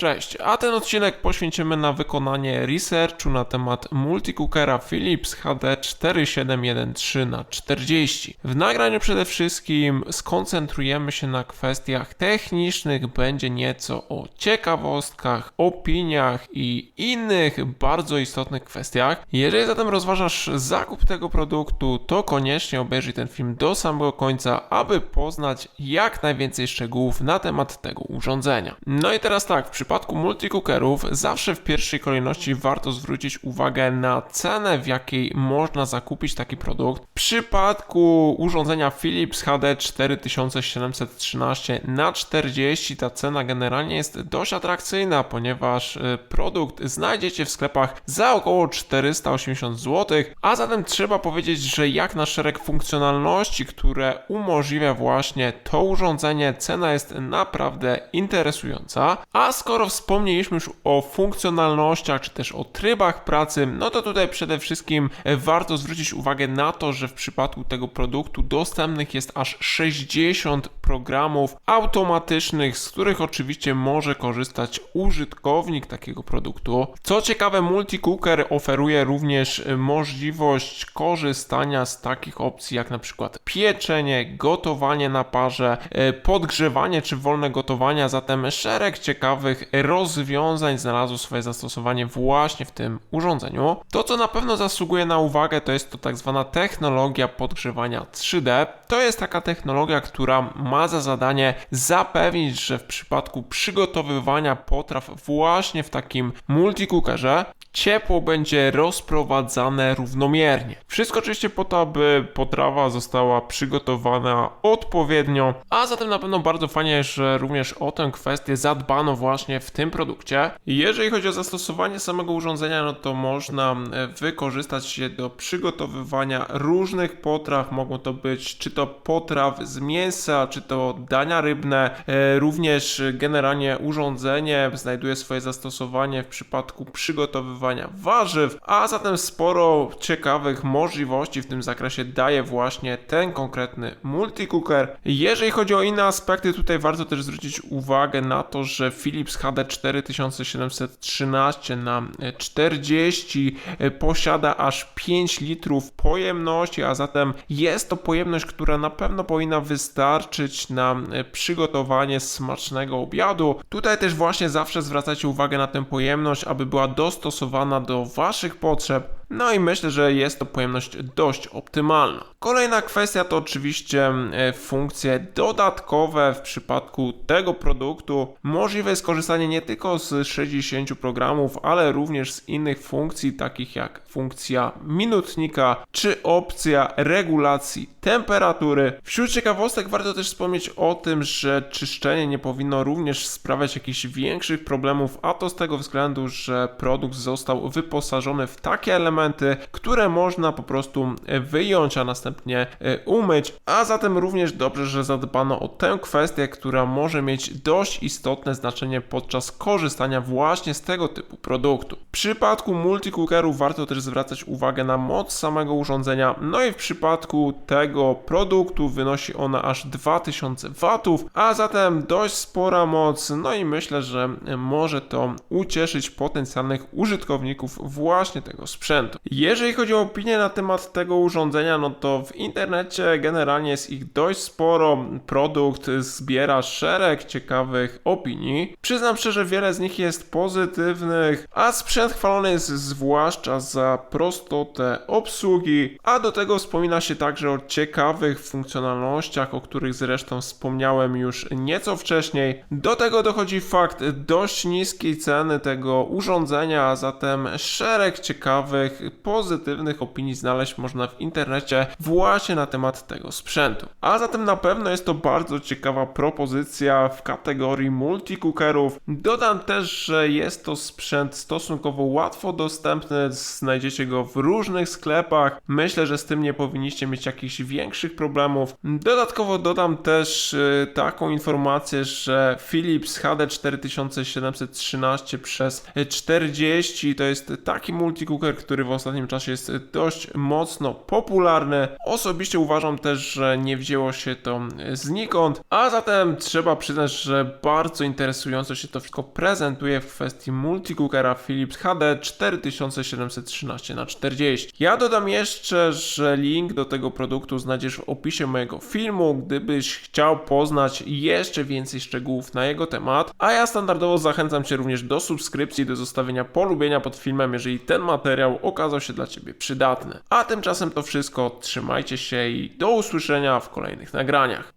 Cześć, a ten odcinek poświęcimy na wykonanie researchu na temat multicookera Philips HD 4713 na 40 W nagraniu przede wszystkim skoncentrujemy się na kwestiach technicznych, będzie nieco o ciekawostkach, opiniach i innych bardzo istotnych kwestiach. Jeżeli zatem rozważasz zakup tego produktu, to koniecznie obejrzyj ten film do samego końca, aby poznać jak najwięcej szczegółów na temat tego urządzenia. No i teraz tak, w przypadku multicookerów zawsze w pierwszej kolejności warto zwrócić uwagę na cenę, w jakiej można zakupić taki produkt. W przypadku urządzenia Philips HD 4713 na 40 ta cena generalnie jest dość atrakcyjna, ponieważ y, produkt znajdziecie w sklepach za około 480 zł, a zatem trzeba powiedzieć, że jak na szereg funkcjonalności, które umożliwia właśnie to urządzenie, cena jest naprawdę interesująca. A skoro wspomnieliśmy już o funkcjonalnościach, czy też o trybach pracy, no to tutaj przede wszystkim e, warto zwrócić uwagę na to, że w przypadku tego produktu dostępnych jest aż 60 programów automatycznych, z których oczywiście może korzystać użytkownik takiego produktu. Co ciekawe, Multicooker oferuje również e, możliwość korzystania z takich opcji jak na przykład pieczenie, gotowanie na parze, e, podgrzewanie czy wolne gotowania, zatem szereg ciekawych rozwiązań znalazło swoje zastosowanie właśnie w tym urządzeniu. To, co na pewno zasługuje na uwagę, to jest to tak zwana technologia podgrzewania 3D. To jest taka technologia, która ma za zadanie zapewnić, że w przypadku przygotowywania potraw właśnie w takim multicookerze ciepło będzie rozprowadzane równomiernie. Wszystko oczywiście po to, aby potrawa została przygotowana odpowiednio, a zatem na pewno bardzo fajnie, że również o tę kwestię zadbano właśnie w tym produkcie. Jeżeli chodzi o zastosowanie samego urządzenia, no to można e, wykorzystać je do przygotowywania różnych potraw. Mogą to być czy to potraw z mięsa, czy to dania rybne. E, Również generalnie urządzenie znajduje swoje zastosowanie w przypadku przygotowywania warzyw, a zatem sporo ciekawych możliwości w tym zakresie daje właśnie ten konkretny multicooker. Jeżeli chodzi o inne aspekty, tutaj warto też zwrócić uwagę na to, że Philips HD 4713 na 40 posiada aż 5 litrów pojemności, a zatem jest to pojemność, która na pewno powinna wystarczyć na przygotowanie smacznego obiadu. Tutaj też właśnie zawsze zwracajcie uwagę na tę pojemność, aby była dostosowana do Waszych potrzeb. No i myślę, że jest to pojemność dość optymalna. Kolejna kwestia to oczywiście e, funkcje dodatkowe w przypadku tego produktu. Możliwe jest korzystanie nie tylko z 60 programów, ale również z innych funkcji, takich jak funkcja minutnika czy opcja regulacji temperatury. Wśród ciekawostek warto też wspomnieć o tym, że czyszczenie nie powinno również sprawiać jakichś większych problemów, a to z tego względu, że produkt został wyposażony w takie elementy, które można po prostu wyjąć, a następnie e, umyć. A zatem również dobrze, że zadbano o tę kwestię, która może mieć dość istotne znaczenie podczas korzystania właśnie z tego typu produktu. W przypadku multicookerów warto też zwracać uwagę na moc samego urządzenia. No i w przypadku tego produktu wynosi ona aż 2000 W, a zatem dość spora moc. No i myślę, że może to ucieszyć potencjalnych użytkowników właśnie tego sprzętu. Jeżeli chodzi o opinię na temat tego urządzenia, no to w internecie generalnie jest ich dość sporo. Produkt zbiera szereg ciekawych opinii. Przyznam szczerze, wiele z nich jest pozytywnych, a sprzęt chwalony jest zwłaszcza za prostotę obsługi, a do tego wspomina się także o ciekawych funkcjonalnościach, o których zresztą wspomniałem już nieco wcześniej. Do tego dochodzi fakt dość niskiej ceny tego urządzenia, a zatem szereg ciekawych pozytywnych opinii znaleźć można w internecie właśnie na temat tego sprzętu. A zatem na pewno jest to bardzo ciekawa propozycja w kategorii multicookerów. Dodam też, że jest to sprzęt stosunkowo łatwo dostępny, znajdziecie go w różnych sklepach. Myślę, że z tym nie powinniście mieć jakichś większych problemów. Dodatkowo dodam też y, taką informację, że Philips HD 4713 przez 40 to jest taki multicooker, który który w ostatnim czasie jest dość mocno popularny. Osobiście uważam też, że nie wzięło się to znikąd, a zatem trzeba przyznać, że bardzo interesująco się to wszystko prezentuje w kwestii multicookera Philips HD 4713 na 40 Ja dodam jeszcze, że link do tego produktu znajdziesz w opisie mojego filmu, gdybyś chciał poznać jeszcze więcej szczegółów na jego temat, a ja standardowo zachęcam Cię również do subskrypcji, do zostawienia polubienia pod filmem, jeżeli ten materiał okazał się dla Ciebie przydatny. A tymczasem to wszystko, trzymajcie się i do usłyszenia w kolejnych nagraniach.